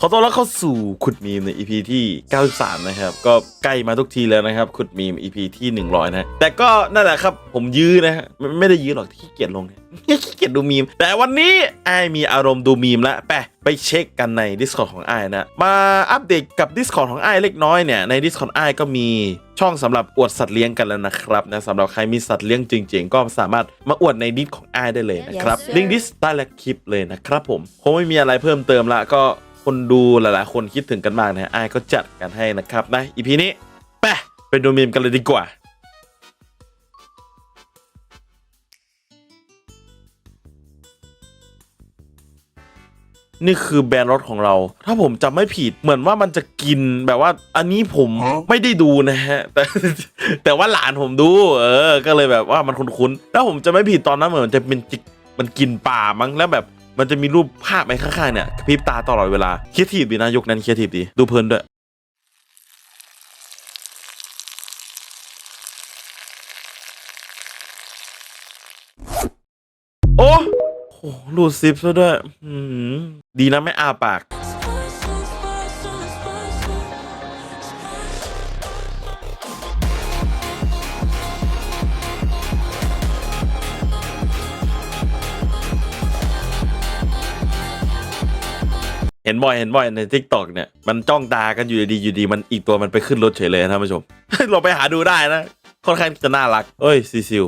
ขอต้อนรับเข้าสู่ขุดมีมใน EP ที่ 93 นะครับ ก็ใกล้มาทุกทีแล้วนะครับ ขุดมีม EP ที่ 100 นะ แต่ก็นั่นแหละครับ ผมยื้อนะฮะไม่ไม่ได้ยื้อหรอกที่ขี้เกียจลงเนี่ยขี้เกียจดูมีม แต่วันนี้ไอ้ายมีอารมณ์ดูมีมแล้วไปไปเช็คกันใน Discord ของไอ้ายนะ มาอัปเดตกับ Discord ของไอ้ายเล็กน้อยเนี่ยใน Discord ไอ้ายก็มีช่องสำหรับอวดสัตว์เลี้ยงกันแล้วนะครับนะสำหรับใครมีสัตว์เลี้ยงจริง ๆ ก็สามารถมาอวดในดิสของไอ้ายได้เลยนะครับ Yes, sir. ลิงก์ดิสใต้และคลิปเลยนะครับผมคงไม่มีอะไรเพิ่มเติมละก็ คนดูหลายๆ คนคิดถึงกันมากนะฮะไอ้ายก็จัดกันให้นะครับนะอีพีนี้ไปไปดูมีมกันเลยดีกว่านี่คือแบรนด์รถของเรา ถ้าผมจำไม่ผิด เหมือนว่ามันจะกินแบบว่า อันนี้ผมฮะไม่ได้ดูนะฮะ แต่แต่ว่าหลานผมดู เออ ก็เลยแบบว่ามันคุ้นๆ แล้วผมจะไม่ผิดตอนนั้นเหมือนมันจะเป็นจิกมันกินป่ามั้งแล้วแบบ มันจะมีรูปภาพไปข้างๆเนี่ยกระพริบตาตลอดเวลาเคียทีฟดีนะยกนั้นเคียทีฟดีดูเพลินด้วยโอ้โหรูดซิปซะด้วยดีนะไม่อาปาก เห็นบ่อยเห็นบ่อยใน t ิ k t o k เนี่ยมันจ้องตากันอยู่ดีๆอยู่ดีมันอีกตัวมันไปขึ้นรถเฉยเลยนะท่านผู้ชม เราไปหาดูได้นะค่อนข้างจะน่ารักเอ้ยซีซิล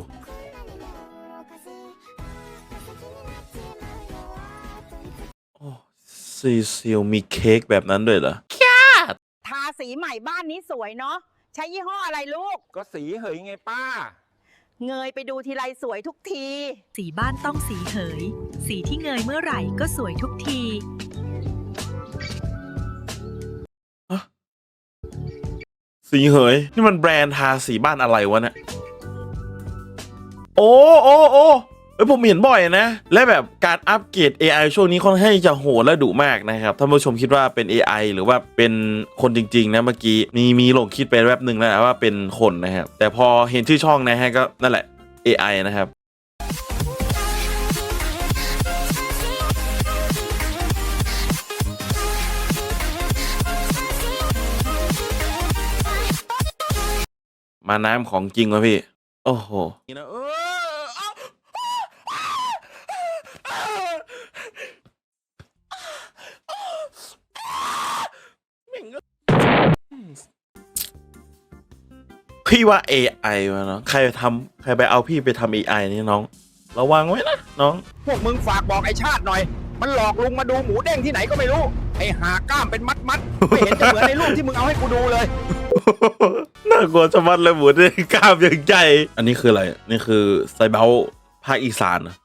โอ้ซีซิลมีเค้กแบบนั้นด้วยเหรอทาสีใหม่บ้านนี้สวยเนาะใช้ยี่ห้ออะไรลูก ก็สีเหยไงป้า เงยไปดูทีไรสวยทุกที สีบ้านต้องสีเหย สีที่เงยเมื่อไหร่ก็สวยทุกที สีเหย นี่มันแบรนด์ทาสีบ้านอะไรวะเนี่ยโอ้โอ้โอ้เอ้ยผมเห็นบ่อยนะ และแบบการอัปเกรด AI ช่วงนี้ค่อนข้างจะโหดและดุมากนะครับท่านผู้ชมคิดว่าเป็น AI หรือว่าเป็นคนจริง ๆ นะเมื่อกี้มีมีหลงคิดไปแวบหนึ่งแล้วว่าเป็นคนนะครับแต่พอเห็นชื่อช่องนะฮะก็นั่นแหละ AI นะครับ มาน้ำของจริงวะพี่ โอ้โหนี่นะเออพี่ว่า AI วะเนาะใครไปทำใครไปเอาพี่ไปทำ AI นี่น้อง ระวังไว้นะน้อง พวกมึงฝากบอกไอ้ชาติหน่อย มันหลอกลุงมาดูหมูเด้งที่ไหนก็ไม่รู้ ไอ้หากล้ามเป็นมัดมัดไม่เห็นจะเหมือนในรูปที่มึงเอาให้กูดูเลย กลัวชะมัดเลยหมูเด้งกล้ามอย่างใหญ่อันนี้คืออะไร นี่คือไซเบลภาคอีสานนะ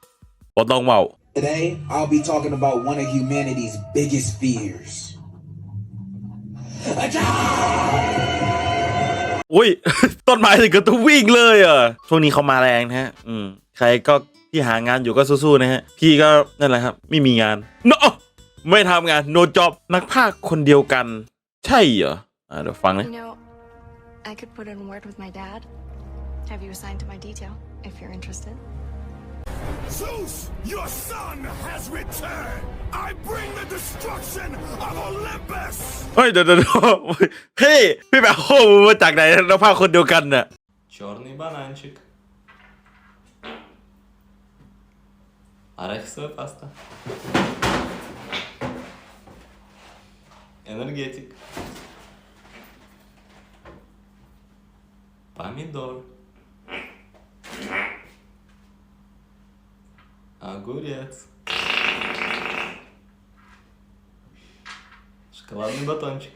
บอต้องเมา Today, I'll be talking about one of humanity's biggest fears. อุ้ย ต้นไม้ถึงกับต้องวิ่งเลยอะช่วงนี้เขามาแรงนะฮะ อืม ใครก็ที่หางานอยู่ก็สู้ๆนะฮะ พี่ก็นั่นแหละครับ ไม่มีงาน no ไม่ทำงาน no job นักพากย์คนเดียวกัน ใช่เหรอ อ่าเดี๋ยวฟังนะ You know, I could put in a word with my dad. Have you assigned to my detail if you're interested? Zeus, your son has returned. I bring the destruction of Olympus. เฮ้ยเดี๋ยวเดี๋ยวเดี๋ยวเฮ้ยพี่แบบโอ้โหมาจากไหนนักพากย์คนเดียวกันน่ะ Черный бананчик. Арахисовая паста. Энергетик. Помидор. Огурец. Шоколадный батончик.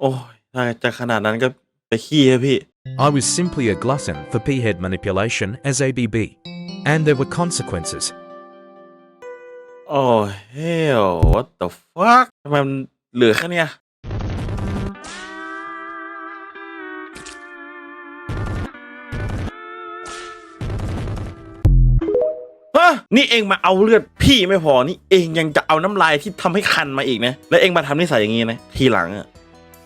โอ้ยถ้าจะขนาดนั้นก็ไปขี้ให้พี่ I was simply a glutton for p-head manipulation as ABB. And there were consequences. โอ้เฮล what the fuck ทำไมมันเหลือแค่เนี้ย นี่เองมาเอาเลือดพี่ไม่พอนี่เองยังจะเอาน้ำลายที่ทำให้คันมาอีกนะ และเองมาทำนิสัยอย่างนี้นะ ทีหลังอะ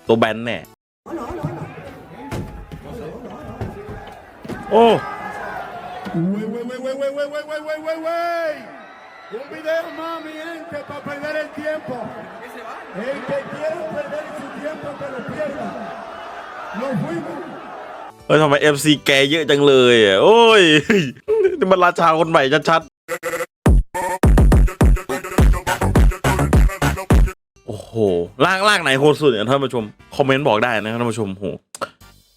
ตัวแบนแน่โอ้เฮ้ยทำไมเอฟซีแกเยอะจังเลยอะโอ้ยนี่มันราชาคนใหม่ชัด โอ้โหล่างล่างไหนโหดสุดเนี่ยท่านผู้ชมคอมเมนต์บอกได้นะท่านผู้ชมโห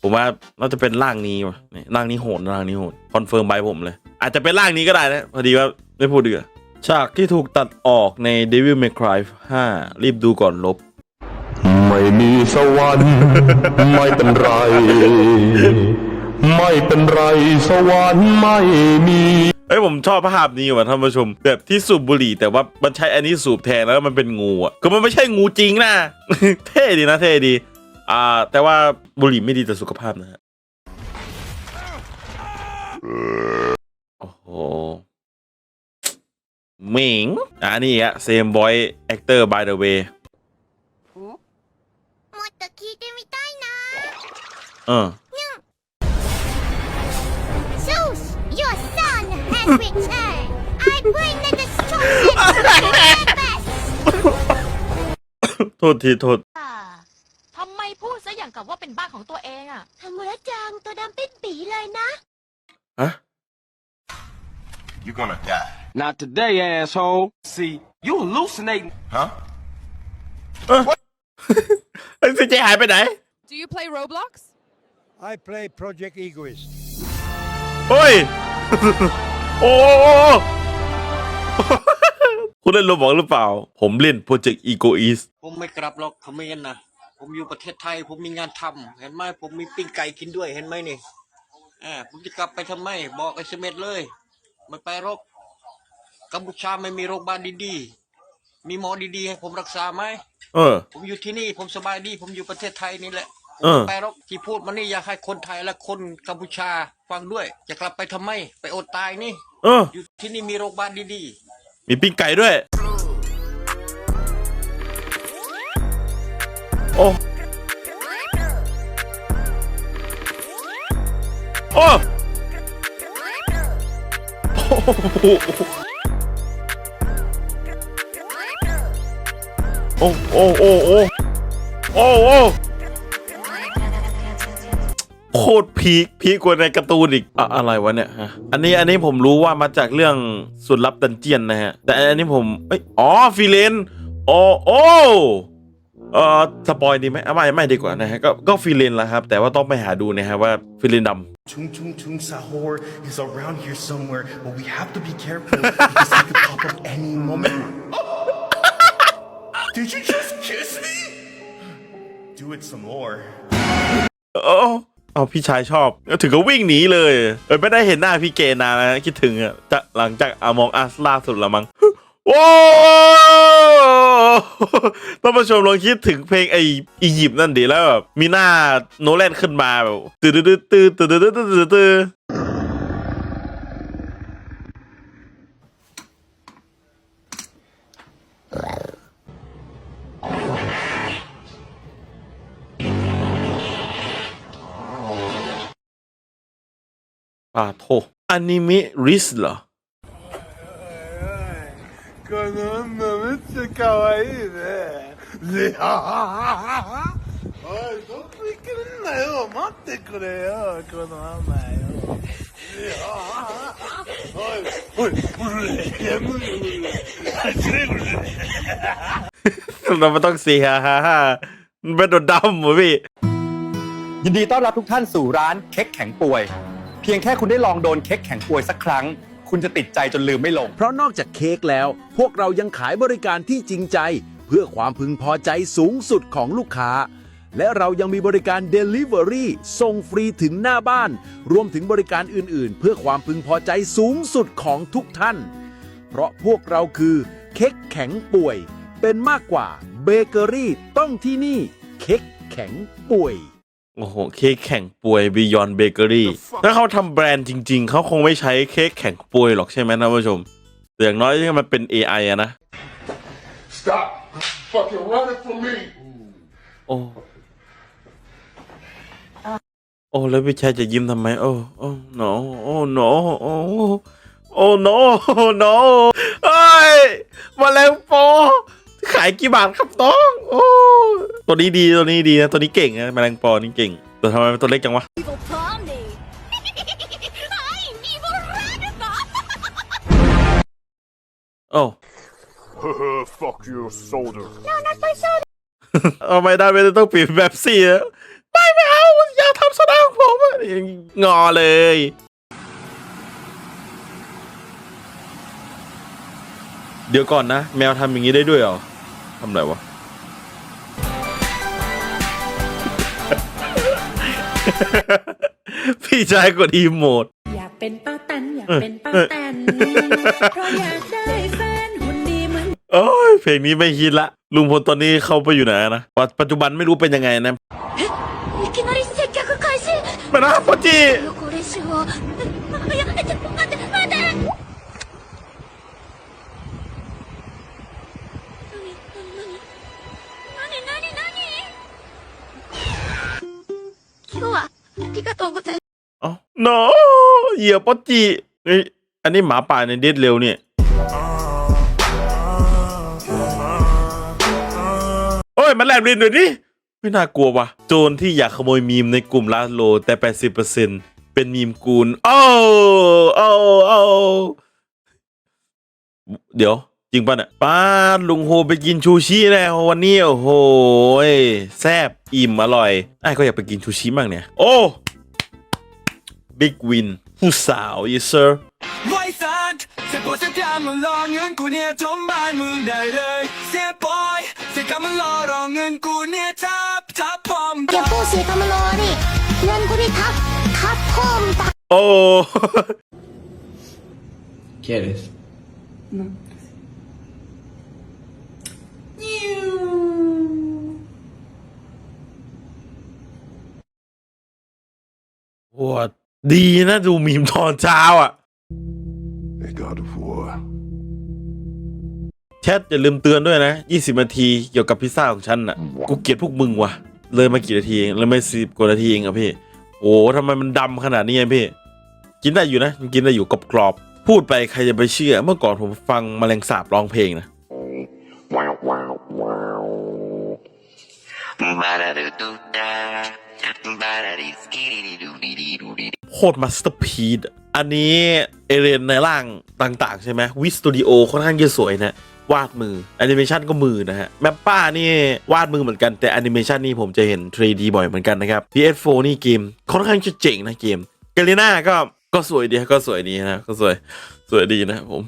ผมว่าน่าจะเป็นร่างนี้ว่ะนี่ร่างนี้โหดร่างนี้โหดคอนเฟิร์มใบผมเลย อาจจะเป็นร่างนี้ก็ได้นะพอดีว่าไม่พูดดีกว่าฉากที่ถูกตัดออกใน Devil May Cry 5 รีบดูก่อนลบ ไม่มีสวรรค์ไม่เป็นไร ไม่เป็นไรสวรรค์ไม่มี เอ้ยผมชอบภาพนี้ว่ะท่านผู้ชม แบบที่สูบบุหรี่ แต่ว่ามันใช้อันนี้สูบแทนแล้วมันเป็นงูอ่ะคือมันไม่ใช่งูจริงนะ เท่ดีนะเท่ดี อ่า แต่ว่าบุหรี่ไม่ดีต่อสุขภาพนะฮะโอ้โหหมิงอ่านี่อ่ะ same voice actor by the way もっと聞いてみたいな เอ Son has returned I bring the destruction to Olympus โทษทีโทษทำไมพูดซะอย่างกับว่าเป็นบ้านของตัวเองอะทามุระจังตัวดำเป็นปีเลยนะ ฮะ You're gonna die. Not today asshole See you hallucinating Huh? เอ้ยซีเจหายไปไหน Do you play Roblox I play Project Egoist. เฮ้ยโอ้โอ้ โอ้ คุณเล่นโรบอกหรือเปล่า ผมเล่น Project Ego East ผมไม่กลับหรอกเขมรนะผมอยู่ประเทศไทย ผมมีงานทำเห็นไหมผมมีปิ้งไก่กินด้วยเห็นไหมนี่อ่าผมจะกลับไปทำไม บอกไอ้เสม็ดเลยไม่ไปหรอกกัมพูชาไม่มีโรงพยาบาลดีๆ มีหมอดีๆ ให้ผมรักษาไหม เออ ผมอยู่ที่นี่ผมสบายดี ผมอยู่ประเทศไทยนี่แหละผม เออไม่ไปหรอกที่พูดมานี่อยากให้คนไทยและคนกัมพูชาฟังด้วย จะกลับไปทำไม ไปอดตายนี่ เออ อยู่ที่นี่มีโรงพยาบาลดีๆมีปิ้งไก่ด้วย โอ้โอ้โอ้โอ้โอ้โอ้โอ้โอ้โคตรพีคพีคกว่าในการ์ตูนอีกอะอะไรวะเนี่ยฮะอันนี้อันนี้ผมรู้ว่ามาจากเรื่องสุดลับดันเจียนนะฮะ แต่อันนี้ผมเอ้ยอ๋อฟิเลนโอ้โอ้เอ่อสปอยดีไหมอะไม่ไม่ดีกว่านะฮะก็ก็ฟิเลนแหละครับ แต่ว่าต้องไปหาดูนะฮะว่าฟิเลนดำ Chung Chung Chung Sahur is around here somewhere, but we have to be careful because he could pop up any moment. Did you just kiss me? Do it some more. โอ้ เอาพี่ชายชอบถึงก็วิ่งหนีเลยเออไม่ได้เห็นหน้าพี่เกนานนะคิดถึงอะจะหลังจากอามองอัสล่าสุดละมั้งโอ้ท่านผู้ชมลองคิดถึงเพลงไออียิปต์นั่นดีแล้วแบบมีหน้าโนแลนขึ้นมาแบบตื้อตื้อตื้อตื้อตื้อตื้อ ตื้อตื้ออ่าโทอนิเมะริสเหรอ この女めっちゃ可愛いね。ぜははははおい、どこ行くんだよ。待ってくれよ、このママよ。ぜはははおい、おい、無理や、無理、無理。あ、つれ、無理。 เราไม่ต้องเสียฮ่าฮ่ามันเป็นโดดดำเหรอพี่ ยินดีต้อนรับทุกท่านสู่ร้านเค้กแข็งป่วย เ พียงแค่คุณได้ลองโดนเค้กแข็งป่วยสักครั้ง คุณจะติดใจจนลืมไม่ลง เพราะนอกจากเค้กแล้ว พวกเรายังขายบริการที่จริงใจ เพื่อความพึงพอใจสูงสุดของลูกค้า และเรายังมีบริการ Delivery ส่งฟรีถึงหน้าบ้าน รวมถึงบริการอื่นๆ เพื่อความพึงพอใจสูงสุดของทุกท่าน เพราะพวกเราคือเค้กแข็งป่วย เป็นมากกว่าเบเกอรี่ต้องที่นี่เค้กแข็งป่วย โอ้โห เค้กแข่งป่วย Beyond Bakery ถ้าเขาทำแบรนด์จริง ๆ เขาคงไม่ใช้เค้กแข่งป่วยหรอกใช่ไหมนะผู้ชมแต่อย่างน้อยที่มันเป็น AI อะนะ Stop fucking running from me โอ้โอ้แล้วพี่ชายจะยิ้มทำไม โอ้โอ้ no โอ้ no โอ้โอ้ no no เอ้ยมาแรงโป ขายกี่บาทครับน้อง โอ้ ตัวนี้ดีตัวนี้ดีนะตัวนี้เก่งนะแมลงปอนี่เก่ง แต่ทำไมมันตัวเล็กจังวะ Evil Pomni. I'm evil Ragamuffin. โอ้ Fuck your soda. No, not my soda. เอาไม่ได้ไม่ได้ต้องปิดแบบสี่อะไม่ไม่เอาอยากทำโซดาของผมอะงอเลย เดี๋ยวก่อนนะ แมวทำอย่างนี้ได้ด้วยเหรอ ทำไรวะ พี่ชายกดอีโมด อยากเป็นป้าแตนอยากเป็นป้าแตนเพราะอยากได้แฟนหุ่นดีเหมือน โอ้ยเพลงนี้ไม่ฮิตละ ลุงพลตอนนี้เข้าไปอยู่ไหนนะปัจปัจจุบันไม่รู้เป็นยังไงนะ いきなり接客開始。 มานะปอจี これ以上。いや、ちょっと待って、 เอ้า no เหยียบปอจีเฮ้ยอันนี้หมาป่าในเด็ดเร็วเนี่ยโอ้ย มันแลบลิ้นหน่อยดิไม่น่ากลัววะโจรที่อยากขโมยมีมในกลุ่มลาโล แต่ 80%เป็นมีมกูลโอ้โอ้โอ้เดี๋ยว จริงป่ะเนี่ยป้าลุงโฮไปกินชูชิแล้ววันนี้โอ้โหยแซ่บอิ่มอร่อยไอ้ก็อยากไปกินชูชิบ้างเนี่ย โอ้ บิ๊กวินผู้สาว yes sir ไว้สันเสียปวดเสียพยามารอเงินกูเนี่ยจมบ้านมึงได้เลย เสียบอยเสียกำมารอรอเงินกูเนี่ยทับทับพร้อมเก็บผู้เสียกำลังรอนี่เงินกูที่ทับทับพ่อมตาโอ้ ¿Quieres? โห ดีนะดูมีมตอนเช้าอะ A god of war. แชทอย่าลืมเตือนด้วยนะ 20 นาทีเกี่ยวกับพิซซ่าของฉันน่ะ กูเกลียดพวกมึงว่ะ เลยมากี่นาทีเองเลยไม่สิบกว่านาทีเองอะพี่ โอ้ทำไมมันดำขนาดนี้อะพี่ กินได้อยู่นะมันกินได้อยู่กรอบๆพูดไปใครจะไปเชื่อ เมื่อก่อนผมฟังแมลงสาบร้องเพลงนะ Wow, wow, wow. โคตรมาสเตอร์พีดอันนี้เอเรนในร่างต่างๆ ใช่ไหมวิสตูดิโอค่อนข้างจะสวยนะวาดมือแอนิเมชันก็มือนะฮะแมปป้านี่วาดมือเหมือนกันแต่แอนิเมชันนี่ผมจะเห็น 3D บ่อยเหมือนกันนะครับ PS4 นี่เกมค่อนข้างจะเจ๋งนะเกมเกลิน่าก็ก็สวยดีก็สวยดีนะก็สวยสวยดีนะผม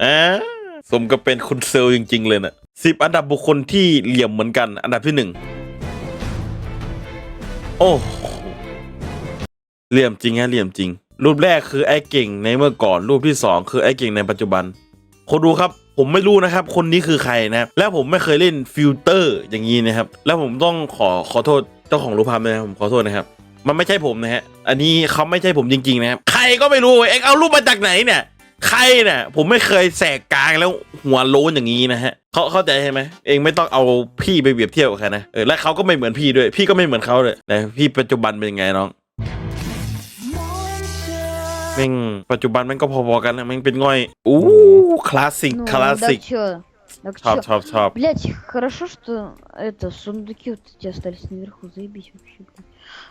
เอ่า สมกับเป็นคุณเซลจริง ๆ เลยนะสิบอันดับบุคคลที่เหลี่ยมเหมือนกัน อันดับที่หนึ่งโอ้เหลี่ยมจริงฮะเหลี่ยมจริง รูปแรกคือไอ้เก่งในเมื่อก่อนรูปที่สองคือไอ้เก่งในปัจจุบันคนดูครับผมไม่รู้นะครับ คนนี้คือใครนะครับและผมไม่เคยเล่นฟิลเตอร์อย่างนี้นะครับ แล้วผมต้องขอขอโทษเจ้าของรูปภาพนะครับผมขอโทษนะครับ มันไม่ใช่ผมนะฮะ อันนี้เขาไม่ใช่ผมจริงๆนะครับ ใครก็ไม่รู้เอ็งเอารูปมาจากไหนเนี่ย ใครเนี่ย ผมไม่เคยแสกกลางแล้วหัวโล้นอย่างนี้นะฮะเขาเข้าใจใช่ไหมเองไม่ต้องเอาพี่ไปเปรียบเทียบกับใครนะเออและเขาก็ไม่เหมือนพี่ด้วย พี่ก็ไม่เหมือนเขาเลยแต่พี่ปัจจุบันเป็นยังไงน้องแม่งปัจจุบันแม่งก็พอๆกันนะแม่งเป็นง่อยอู้คลาสสิกคลาสสิก Так ชอบชอบชอบ Блять, хорошо, что это сундуки вот эти остались наверху. Заебись вообще, блядь.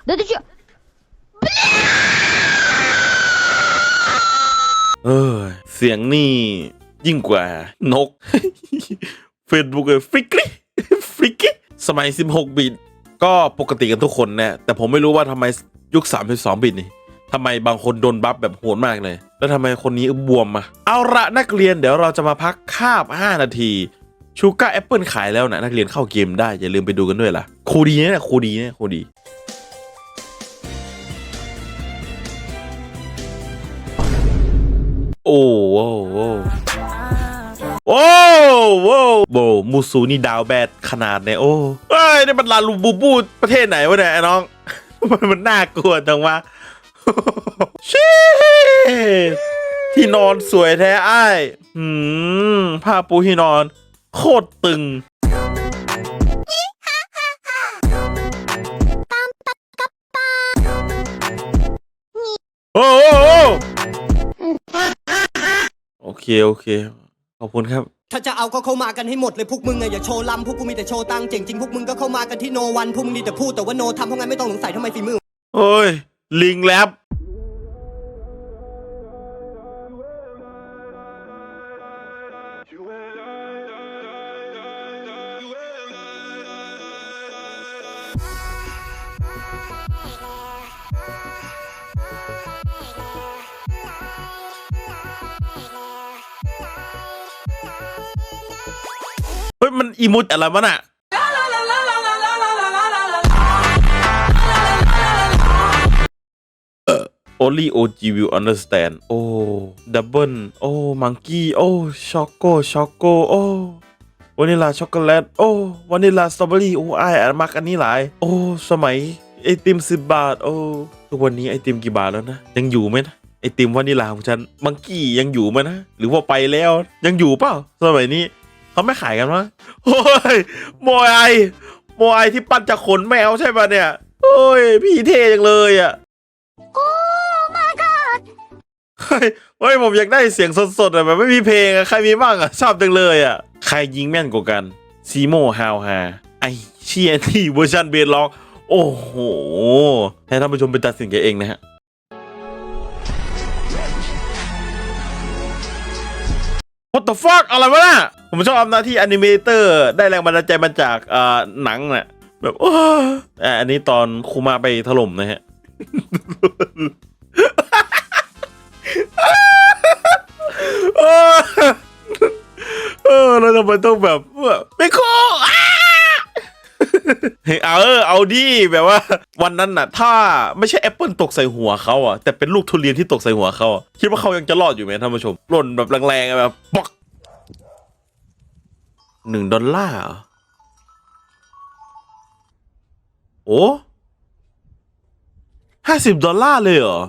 Да ты чё? เออ เสียงนี่ยิ่งกว่านกเฟซบุ๊กเลยฟริกกี้ฟริกกี้สมัย 16 บิต ก็ปกติกันทุกคนนะแต่ผมไม่รู้ว่าทำไมยุค 32 บิตนี่ทำไมบางคนโดนบัฟแบบโหดมากเลย แล้วทำไมคนนี้บวมมาเอาละนักเรียนเดี๋ยวเราจะมาพักคาบ 5 นาทีชูการ์แอปเปิลขายแล้วนะนักเรียนเข้าเกมได้อย่าลืมไปดูกันด้วยล่ะครูดีเนะครูดีเนะครูดี โอ้โว้โว้โอ้โว้โบมูซูนี่ดาวแบดขนาดเนี่ยโอ้เอ้ยนี่มันลาลูบูบูประเทศไหนวะเนี่ยไอ้น้อง มันมันน่ากลัวจังวะชิที่นอนสวยแท้ไอ้หืมผ้าปูที่นอน โคตรตึงโอ้โอ้ โอ้โอเค โอเค ขอบคุณครับ ถ้าจะเอาก็เข้ามากันให้หมดเลยพวกมึงอะอย่าโชว์ลำพวกกูมีแต่โชว์ตังค์เจ๋งจริงพวกมึงก็เข้ามากันที่โนวันพวกมึงดีแต่พูดแต่ว่าโนทำเพราะงั้นไม่ต้องสงสัยทำไมฝีมือโอ้ย ลิงแลบ มันอีโมจอะไรวะน่ะ Only OG will understand โอ้ Double โอ้ Monkey โอ้ Choco Choco โอ้วานิลาช็อกโกแลตโอ้วานิลาสตรอเบอรี่โอ้ไอายมักอันนี้หลาย โอ้ สมัยไอติมสิบบาท โอ้ทุกวันนี้ไอติมกี่บาทแล้วนะ ยังอยู่ไหมนะไอติมวานิลาของฉันมังกี้ยังอยู่ไหมนะ หรือว่าไปแล้วยังอยู่เปล่าสมัยนี้ เขาไม่ขายกันวะโอ้ยโมไอโมไอที่ปั้นจากขนแมวใช่ปะเนี่ย โอ้ย พี่เท่จังเลยอะเฮ้ยเฮ้ยผมอยากได้เสียงสดๆอะแบบไม่มีเพลงอะใครมีบ้างอะชอบจังเลยอะใครยิงแม่นกว่ากันซีโมฮาวฮาไอเชียที่เวอร์ชันเบสล็อกโอ้โห ให้ท่านผู้ชมไปตัดสินกันเองนะฮะ What the fuck อะไรวะน่ะผมชอบอำนาที่อนิเมเตอร์ได้แรงบันดาลใจมาจากเอ่อหนังน่ะแบบโอ้แต่อันนี้ตอนคูมาไปถล่มนะฮะ เออเออแล้วทำไมต้องแบบไม่โค้ เอาเออเอาดิแบบว่า วันนั้นน่ะ ถ้าไม่ใช่แอปเปิลตกใส่หัวเขาอะแต่เป็นลูกทุเรียนที่ตกใส่หัวเขาอะคิดว่าเขายังจะรอดอยู่ไหมท่านผู้ชมหล่นแบบแรงๆแบบปอกหนึ่งดอลลาร์โอ้ห้าสิบดอลลาร์เลยเหรอ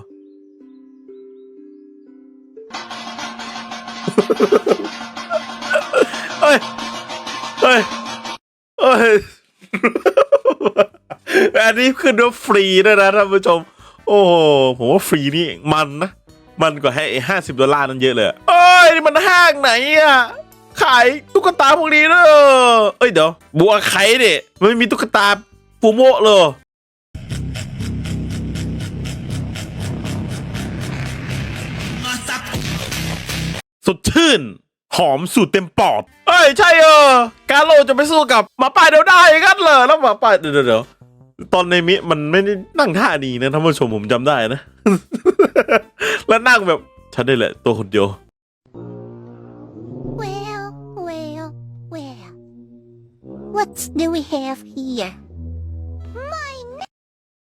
เฮ้ย เฮ้ย เฮ้ย อันนี้ขึ้นว่าฟรีด้วยนะท่านผู้ชม โอ้โหผมว่าฟรีนี่มันนะ มันกว่าให้ห้าสิบดอลลาร์นั้นเยอะเลยอะเอ้ยนี่มันห้างไหนอะ ขายตุ๊กตาพวกนี้ด้วยเหรอเอ้ยเดี๋ยวบัวไข่เด็มันไม่มีตุ๊กตาฟูโมะเลยสดชื่น หอมสูตรเต็มปอด เอ้ยใช่เออกาโลจะไปสู้กับหมาป่าเดียวได้กันเหรอแล้วหมาป่าเดี๋ยวเดี๋ยวเดี๋ยวตอนในมิมันไม่ได้นั่งท่าดีนะท่านผู้ชมผมจำได้นะ แล้วนั่งแบบฉันได้แหละ ตัวคนเดียว Well, well, well. What do we have here?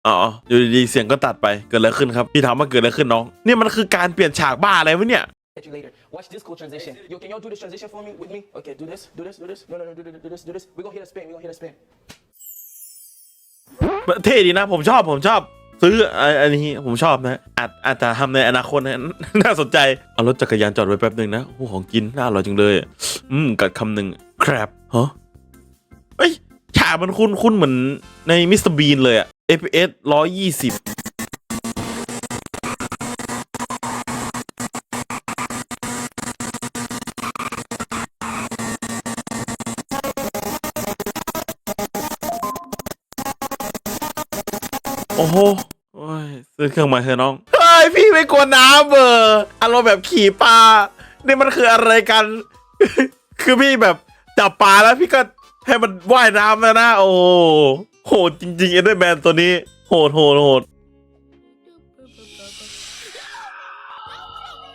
อ๋ออยู่ดีๆเสียงก็ตัดไปเกิดอะไรขึ้นครับ พี่ถามว่าเกิดอะไรขึ้นน้องนี่มันคือการเปลี่ยนฉากบ้าอะไรวะเนี่ย catch you later. Watch this cool transition. Yo, can y'all do this transition for me with me? Okay, do this, do this, do this. No, no, no, do, do, do this, do this. We're gonna hit a spin, we're gonna hit a spin. เท่ดีนะ ผมชอบผมชอบ ซื้อไอ้อันนี้ผมชอบนะอาจอาจจะทำในอนาคตนะ น่าสนใจ เอารถจักรยานจอดไว้แป๊บหนึ่งนะโอ้ของกินน่าอร่อยจังเลย อืม กัดคำหนึ่งครับฮะเอ้ยฉากมันคุ้นคุ้นเหมือนในมิสเตอร์บีนเลยอะ FPS 120 โอ้โหโอ้ยซื้อเครื่องใหม่เถอะน้องเฮ้ยพี่ไม่กลัวน้ำเบอร์อารมณ์แบบขี่ปลานี่มันคืออะไรกัน คือพี่แบบจับปลาแล้วพี่ก็ให้มันว่ายน้ำนะนะโอ้โหโหดจริงๆเอ็นเดอร์แมนตัวนี้ โหดโหดโหด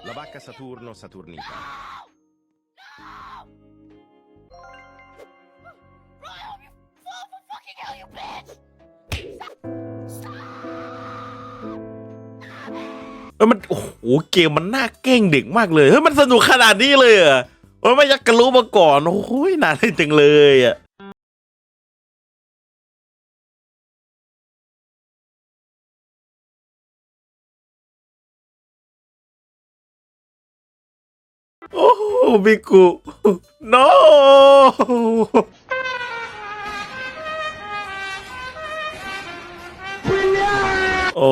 La vacca Saturno Saturnita. เฮ้ยมันโอ้โหเกมมันน่าเก้งเด็กมากเลยเฮ้ยมันสนุกขนาดนี้เลยเหรอมันไม่อยักกันรู้มาก่อนโอ้ยนานจังเลยอะโอ้บิกุ no โอ้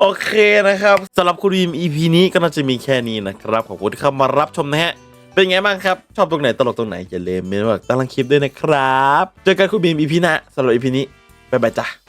โอเคนะครับสำหรับคุณบีม EP นี้ก็น่าจะมีแค่นี้นะครับ ขอบคุณที่เข้ามารับชมนะฮะ เป็นไงบ้างครับ ชอบตรงไหนตลกตรงไหน อย่าลืมเมนต์บอกตั้งคลิปด้วยนะครับ เจอกันคุณบีม EP หน้าสำหรับ EP นี้บ๊ายบายจ้ะ